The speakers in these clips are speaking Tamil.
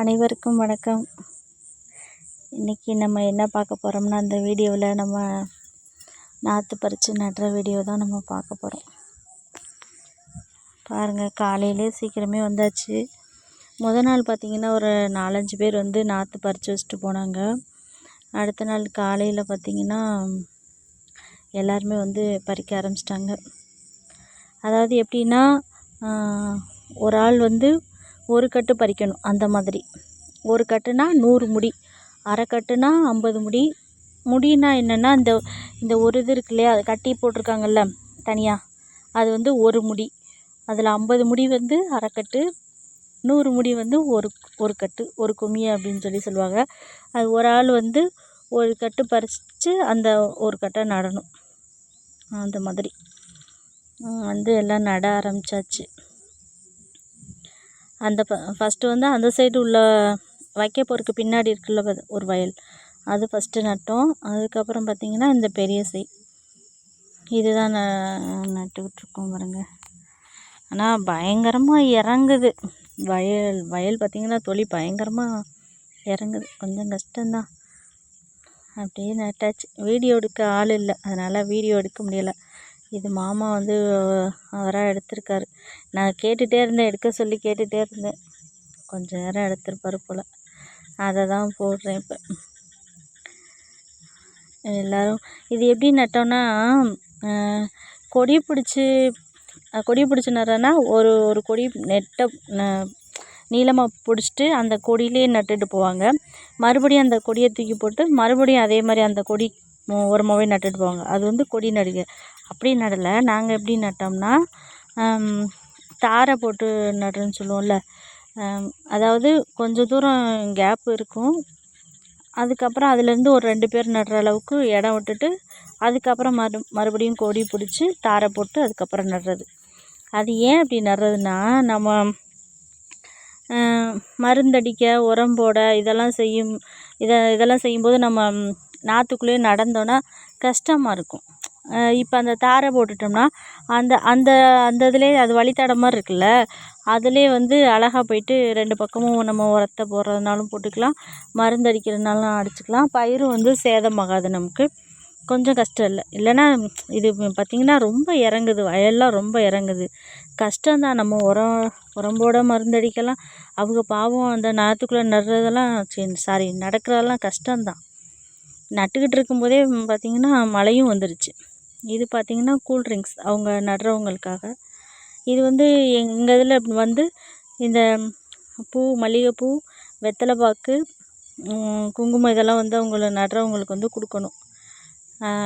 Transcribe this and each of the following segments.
அனைவருக்கும் வணக்கம். இன்றைக்கி நம்ம என்ன பார்க்க போகிறோம்னா அந்த வீடியோவில் நம்ம நாற்று பறித்து நடுற வீடியோ தான் நம்ம பார்க்க போகிறோம் பாருங்கள் காலையிலே சீக்கிரமே வந்தாச்சு. முத நாள் பார்த்திங்கன்னா ஒரு நாலஞ்சு பேர் வந்து நாற்று பறித்து வச்சுட்டு போனாங்க. அடுத்த நாள் காலையில் பார்த்திங்கன்னா எல்லாருமே வந்து பறிக்க ஆரம்பிச்சிட்டாங்க. அதாவது எப்படின்னா ஒரு ஆள் வந்து ஒரு கட்டு பறிக்கணும் அந்த மாதிரி. ஒரு கட்டுனா நூறு முடி அரை கட்டுனா ஐம்பது முடி. முடினா என்னென்னா இந்த இந்த ஒரு இது இருக்கு இல்லையா அது கட்டி போட்டிருக்காங்கல்ல தனியாக அது வந்து ஒரு முடி. அதில் ஐம்பது முடி வந்து அரைக்கட்டு நூறு முடி வந்து ஒரு ஒரு கட்டு ஒரு கும்மி அப்படின்னு சொல்லி சொல்லுவாங்க. அது ஒரு ஆள் வந்து ஒரு கட்டு பறித்து அந்த ஒரு கட்டை நடணும். அந்த மாதிரி. வந்து எல்லாம் நட ஆரம்பித்தாச்சு அந்த ப ஃபஸ்ட்டு வந்து அந்த சைடு உள்ள வைக்கப்போருக்கு பின்னாடி இருக்குல்ல ஒரு வயல். அது ஃபஸ்ட்டு நட்டோம். அதுக்கப்புறம் பார்த்திங்கன்னா இந்த பெரிய சை. இதுதான் ந நட்டுக்கிட்டுருக்கோம் பாருங்க. ஆனால் பயங்கரமாக இறங்குது. வயல் வயல் பார்த்திங்கன்னா தொழில் பயங்கரமாக இறங்குது. கொஞ்சம் கஷ்டந்தான் அப்படியே நட்டாச்சு. வீடியோ எடுக்க ஆள் இல்லை. அதனால் வீடியோ எடுக்க முடியலை. இது மாமா வந்து அவராக எடுத்திருக்காரு. நான் கேட்டுகிட்டே இருந்தேன் எடுக்க சொல்லி கேட்டுகிட்டே இருந்தேன். கொஞ்சம் நேரம் எடுத்திருப்பாரு போல். அதை தான் போடுறேன் இப்போ. எல்லோரும் இது எப்படி நட்டோன்னா கொடி பிடிச்சி கொடி பிடிச்சி நடுறேன்னா ஒரு ஒரு கொடி நெட்டை நீளமாக பிடிச்சிட்டு அந்த கொடியிலே நட்டுட்டு போவாங்க. மறுபடியும் அந்த கொடியை தூக்கி போட்டு மறுபடியும் அதே மாதிரி அந்த கொடி ஓரமாகவே நட்டுட்டு போவாங்க. அது வந்து கொடி நடுக. அப்படி நடலை. நாங்கள் எப்படி நட்டோம்னா தாரை போட்டு நடுறோன்னு சொல்லுவோம்ல. அதாவது கொஞ்சம் தூரம் கேப் இருக்கும். அதுக்கப்புறம் அதுலேருந்து ஒரு ரெண்டு பேர் நடுற அளவுக்கு இடம் விட்டுட்டு அதுக்கப்புறம் மறு மறுபடியும் கொடி பிடிச்சி தாரை போட்டு அதுக்கப்புறம் நடுறது. அது ஏன் அப்படி நடுறதுன்னா நம்ம மருந்தடிக்க உரம் போட இதெல்லாம் செய்யும் இதை இதெல்லாம் செய்யும்போது நம்ம நாற்றுக்குள்ளேயே நடந்தோன்னா கஷ்டமாக இருக்கும். இப்போ அந்த தாரை போட்டுட்டோம்னா அந்த அந்த அந்த இதுலேயே அது வழித்தடம் மாதிரி இருக்குல்ல? அதுலேயே வந்து அழகாக போயிட்டு ரெண்டு பக்கமும் நம்ம உரத்த போடுறதுனாலும் போட்டுக்கலாம். மருந்து அடிக்கிறதுனாலும் அடிச்சுக்கலாம். பயிரும் வந்து சேதமாகாது நமக்கு. கொஞ்சம் கஷ்டம் இல்லை. இல்லைன்னா இது பார்த்திங்கன்னா ரொம்ப இறங்குது. வயல்லாம் ரொம்ப இறங்குது. கஷ்டம்தான் நம்ம உரம் உரம்போட மருந்தடிக்கலாம் மருந்து அடிக்கலாம். அவங்க பாவம் அந்த நேரத்துக்குள்ளே நடுறதெல்லாம் சாரி நடக்கிறதெல்லாம் கஷ்டம்தான் நட்டுக்கிட்டு இருக்கும்போதே பார்த்திங்கன்னா மழையும் வந்துருச்சு. இது பார்த்திங்கன்னா கூல்ட்ரிங்க்ஸ் அவங்க நடுறவங்களுக்காக. இது வந்து எங்கள் இதில் வந்து இந்த பூ மல்லிகைப்பூ வெத்தலைப்பாக்கு குங்குமம் இதெல்லாம் வந்து அவங்கள நடுறவங்களுக்கு வந்து கொடுக்கணும்.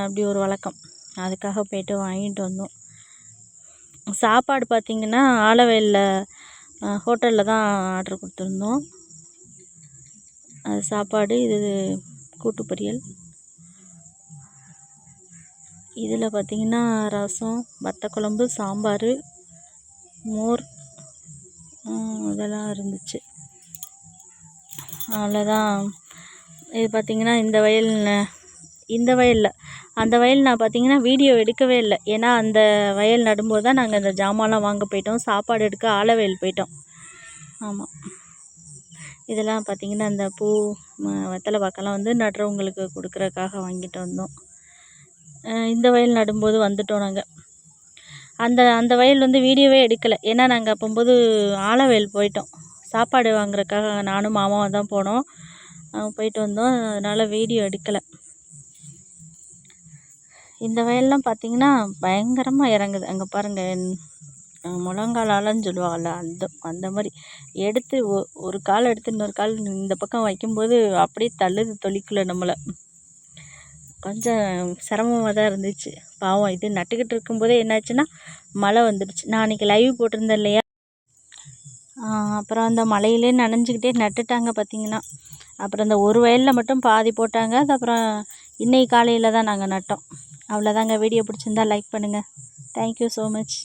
அப்படி ஒரு வழக்கம். அதுக்காக போய்ட்டு வாங்கிட்டு வந்தோம். சாப்பாடு பார்த்திங்கன்னா ஆலவயலில் ஹோட்டலில் தான் ஆர்டர் கொடுத்துருந்தோம். அது சாப்பாடு இது கூட்டு பொரியல். இதில் பார்த்திங்கன்னா ரசம் வத்தக்குழம்பு சாம்பார் மோர் இதெல்லாம் இருந்துச்சு. அவ்வளோதான். இது பார்த்திங்கன்னா இந்த வயல் இந்த வயலில். அந்த வயல் நான் பார்த்திங்கன்னா வீடியோ எடுக்கவே இல்லை. ஏன்னா அந்த வயல் நடும்போது தான் நாங்கள் இந்த ஜாமான்லாம் வாங்க போயிட்டோம். சாப்பாடு எடுக்க ஆலவயல் போயிட்டோம். ஆமாம் இதெல்லாம் பார்த்திங்கன்னா அந்த பூ வெத்தலை பாக்கெல்லாம் வந்து நடுறவங்களுக்கு கொடுக்குறதுக்காக வாங்கிட்டு வந்தோம். இந்த வயல் நடும்போது வந்துவிட்டோம் நாங்கள் அந்த அந்த வயல் வந்து வீடியோவே எடுக்கலை. ஏன்னா நாங்கள் அப்போம்போது ஆலவயல் போயிட்டோம். சாப்பாடு வாங்குறதுக்காக நானும் மாமாவும் தான் போனோம். போயிட்டு வந்தோம். அதனால் வீடியோ எடுக்கலை. இந்த வயல்லாம் பார்த்திங்கன்னா பயங்கரமாக இறங்குது. அங்கே பாருங்கள் முழங்காலாலன்னு சொல்லுவாங்கள்ல அந்த அந்த மாதிரி. எடுத்து ஒரு கால் எடுத்து இன்னொரு கால் இந்த பக்கம் வைக்கும்போது அப்படியே தள்ளுது தொழிக்குள்ள நம்மளை. கொஞ்சம் சிரமமாக தான் இருந்துச்சு. பாவம் இது நட்டுக்கிட்டு இருக்கும்போதே என்னாச்சுன்னா மழை வந்துடுச்சு. நான் அன்றைக்கி லைவ் போட்டிருந்தேன் இல்லையா? அப்புறம் அந்த மழையிலே நனைஞ்சிக்கிட்டே நட்டுட்டாங்க பார்த்திங்கன்னா. அப்புறம் இந்த ஒரு வயலில் மட்டும் பாதி போட்டாங்க. அது அப்புறம் இன்றைக்கி காலையில் தான் நாங்கள் நட்டோம். அவ்வளோதாங்க வீடியோ பிடிச்சிருந்தா லைக் பண்ணுங்கள் தேங்க்யூ ஸோ மச்